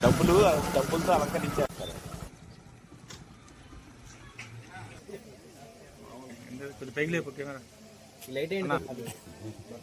డబ్బులు డబ్బులతో అలంకరించేస్తారు. కొద్ది పైకి లేపు కెమెరా. లైట్ ఏంటి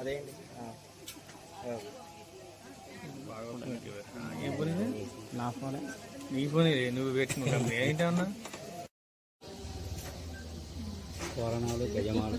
అది. ఏం ఫోన్ నా ఫోనే. నీ ఫోన్ నువ్వు పెట్టుకున్నావు ఏంటి అన్నా? తోరణాలు గజమాలు.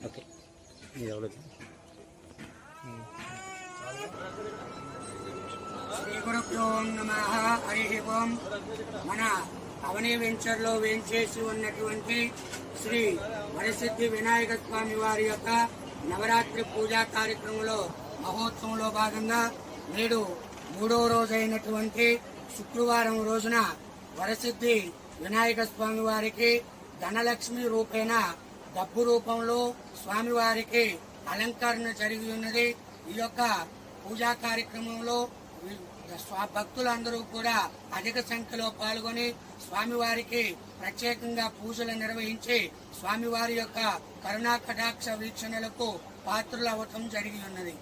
ఓకే. ఎవరు? శ్రీ నమ హరి ఓం మన అవని వెంచర్లో వేంచేసి ఉన్నటువంటి శ్రీ వరసిద్ధి వినాయక స్వామి వారి యొక్క నవరాత్రి పూజా కార్యక్రమంలో మహోత్సవంలో భాగంగా నేడు మూడో రోజైనటువంటి శుక్రవారం రోజున వరసిద్ధి వినాయక స్వామి వారికి ధనలక్ష్మి రూపేణ డబ్బు రూపంలో స్వామివారికి అలంకరణ జరిగి ఉన్నది. ఈ యొక్క పూజా కార్యక్రమంలో భక్తులందరూ కూడా అధిక సంఖ్యలో పాల్గొని స్వామివారికి ప్రత్యేకంగా పూజలు నిర్వహించి స్వామివారి యొక్క కరుణా కటాక్ష వీక్షణలకు పాత్రలు అవ్వటం జరిగి ఉన్నది.